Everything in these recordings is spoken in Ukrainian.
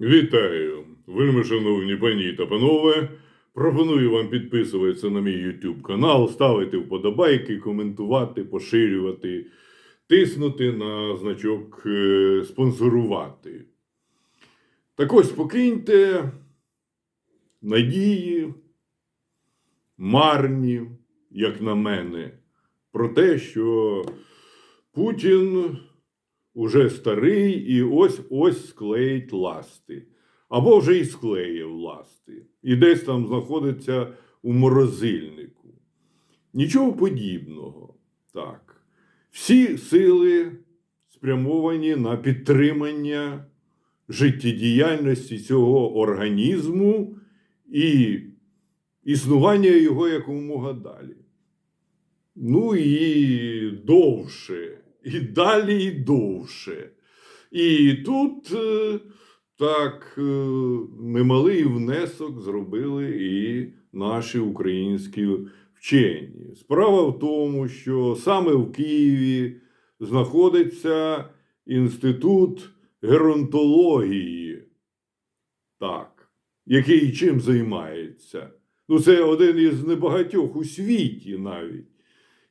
Вітаю, вельми шановні пані та панове. Пропоную вам підписуватися на мій YouTube канал, ставити вподобайки, коментувати, поширювати, тиснути на значок е, спонсорувати. Так ось покиньте надії, марні, як на мене, про те, що Путін уже старий і ось ось склеїть ласти. Або вже і склеїв ласти. І десь там знаходиться у морозильнику. Нічого подібного. Так. Всі сили спрямовані на підтримання життєдіяльності цього організму і існування його якомога далі. Ну і довше, і далі, і довше. І тут е, так е, немалий внесок зробили і наші українські вчені. Справа в тому, що саме в Києві знаходиться інститут геронтології, так, який чим займається. Ну, це один із небагатьох у світі навіть.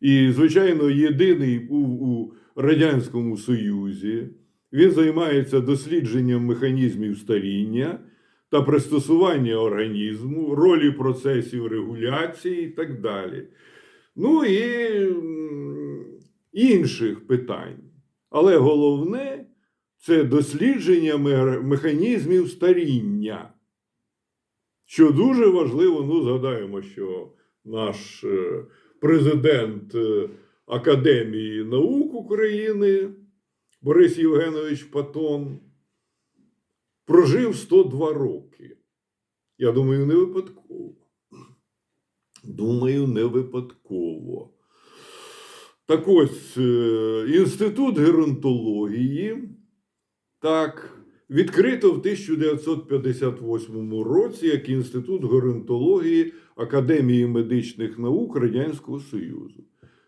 І, звичайно, єдиний був у Радянському Союзі. Він займається дослідженням механізмів старіння та пристосування організму, ролі процесів регуляції і так далі. Ну і інших питань. Але головне це дослідження механізмів старіння. Що дуже важливо, ну, згадаємо, що наш е, президент е, Академії наук України Борис Євгенович Патон прожив 102 роки. Я думаю, не випадково. Думаю, не випадково. Так ось, е, Інститут геронтології так, відкрито в 1958 році як Інститут геронтології Академії медичних наук Радянського Союзу.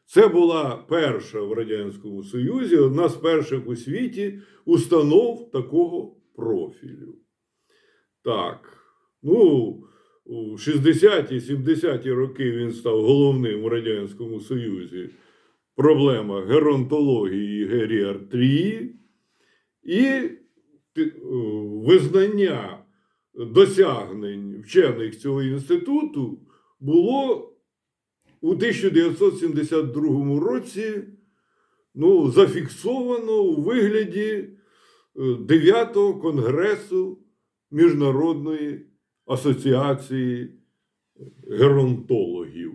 Це була перша в Радянському Союзі, одна з перших у світі установ такого профілю. Так, ну, у 60-ті, 70-ті роки він став головним у Радянському Союзі. Проблема геронтології і геріатрії і визнання досягнень вчених цього інституту було у 1972 році ну, зафіксовано у вигляді 9-го конгресу Міжнародної асоціації геронтологів.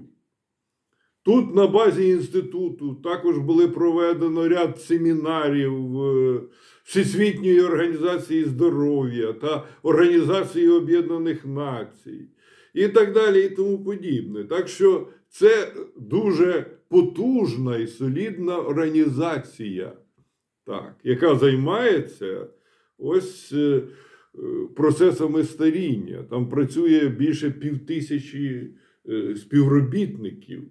Тут на базі інституту також були проведено ряд семінарів е, Всесвітньої організації здоров'я та Організації Об'єднаних Націй і так далі, і тому подібне. Так що це дуже потужна і солідна організація, так, яка займається ось е, е, процесами старіння. Там працює більше півтисячі співробітників.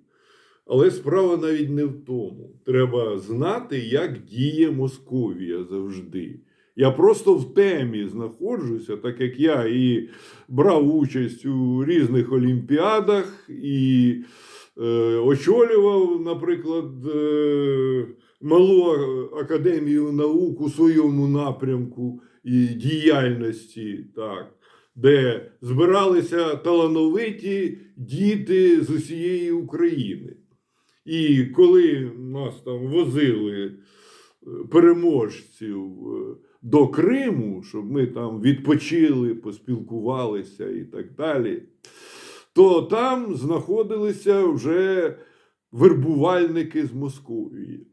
Але справа навіть не в тому. Треба знати, як діє Московія завжди. Я просто в темі знаходжуся, так як я і брав участь у різних олімпіадах, і е, очолював, наприклад, е, малу академію наук у своєму напрямку і діяльності, так, де збиралися талановиті діти з усієї України. І коли нас там возили е, переможців е, до Криму, щоб ми там відпочили, поспілкувалися і так далі, то там знаходилися вже вербувальники з Московії,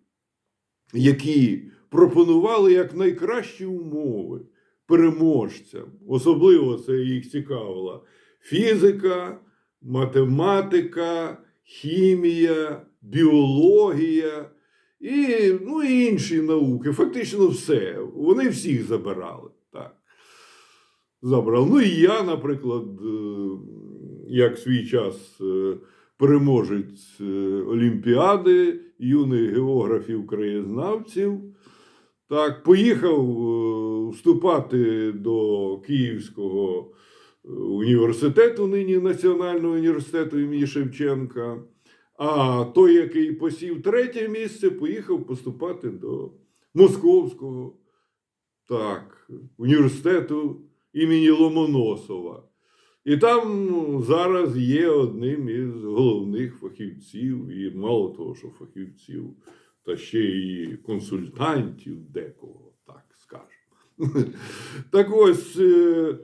які пропонували як найкращі умови переможцям. Особливо це їх цікавила фізика, математика, хімія, біологія і, ну, і інші науки. Фактично все. Вони всіх забирали. Так. Забрали. Ну і я, наприклад, е, як свій час е, переможець е, Олімпіади юних географів краєзнавців. Так, поїхав вступати до Київського університету, нині Національного університету імені Шевченка. А той, який посів третє місце, поїхав поступати до Московського так, університету імені Ломоносова. І там ну, зараз є одним із головних фахівців, і мало того, що фахівців, та ще і консультантів декого, так скажемо. Так ось е,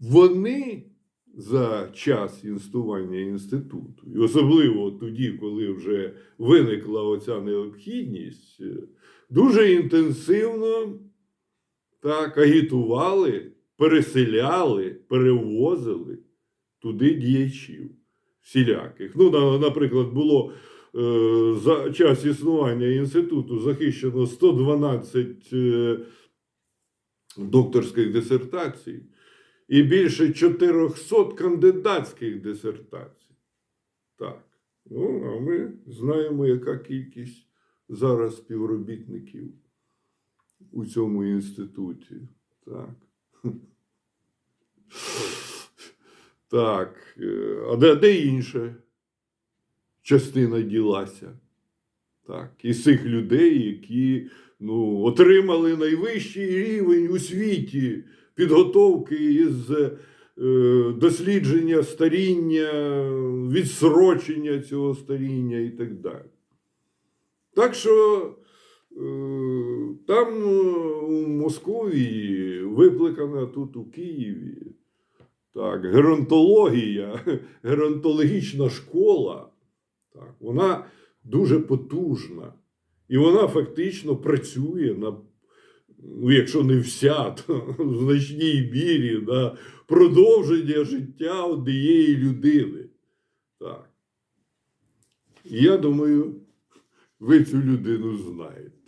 вони за час інститування інституту, і особливо тоді, коли вже виникла оця необхідність, е, дуже інтенсивно так агітували, переселяли, перевозили туди діячів всіляких. Ну, наприклад, було е, за час існування інституту захищено 112 е, докторських дисертацій і більше 400 кандидатських дисертацій. Так. Ну, а ми знаємо, яка кількість зараз співробітників у цьому інституті. Так. Так. е, А де, де інша частина ділася? Так. Із цих людей, які ну, отримали найвищий рівень у світі підготовки із е, дослідження старіння, відсрочення цього старіння і так далі. Так що е, там е, у Московії викликана тут у Києві так, геронтологія, геронтологічна школа, так, вона дуже потужна. І вона фактично працює на, ну, якщо не вся, то в значній мірі на продовження життя однієї людини. Так. Я думаю, ви цю людину знаєте.